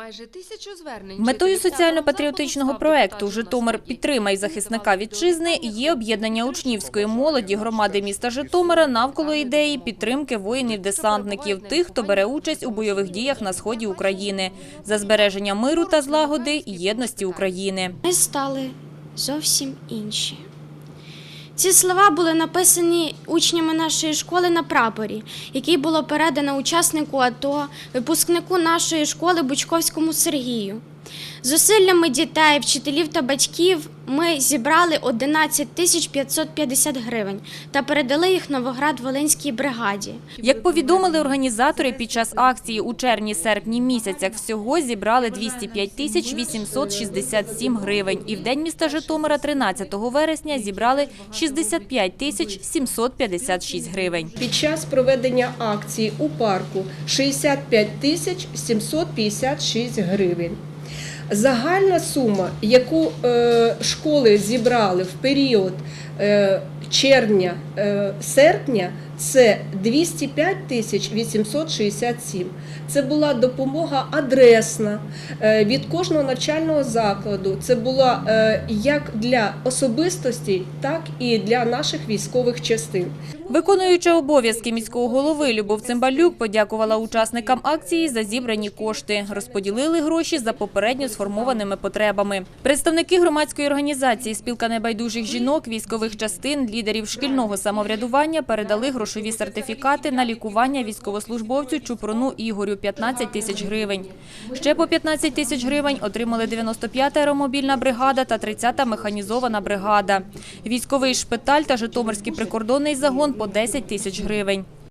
Майже тисячу звернень. Метою соціально-патріотичного проекту Житомир підтримай захисника вітчизни є об'єднання учнівської молоді громади міста Житомира навколо ідеї підтримки воїнів-десантників, тих, хто бере участь у бойових діях на сході України за збереження миру та злагоди і єдності України. Ми стали зовсім інші. Ці слова були написані учнями нашої школи на прапорі, який було передано учаснику АТО, випускнику нашої школи Бучковському Сергію. Зусиллями дітей, вчителів та батьків ми зібрали 11 тисяч 550 гривень та передали їх Новоград-Волинській бригаді. Як повідомили організатори, під час акції у червні-серпні місяцях всього зібрали 205 тисяч 867 гривень. І в день міста Житомира 13 вересня зібрали 65 тисяч 756 гривень. Під час проведення акції у парку 65 тисяч 756 гривень. Загальна сума, яку е, школи зібрали в період е, червня-серпня, це 205 тисяч 867. Це була допомога адресна е, від кожного навчального закладу. Це була е, як для особистості, так і для наших військових частин. Виконуюча обов'язки міського голови Любов Цимбалюк подякувала учасникам акції за зібрані кошти. Розподілили гроші за попередньо сформованими потребами. Представники громадської організації Спілка небайдужих жінок, військових частин, лідерів шкільного самоврядування передали грошові сертифікати на лікування військовослужбовцю Чупруну Ігорю 15 тисяч гривень. Ще по 15 тисяч гривень отримали 95-та аеромобільна бригада та 30-та механізована бригада. Військовий шпиталь та Житомирський прикордонний загон по 10 тисяч гривень.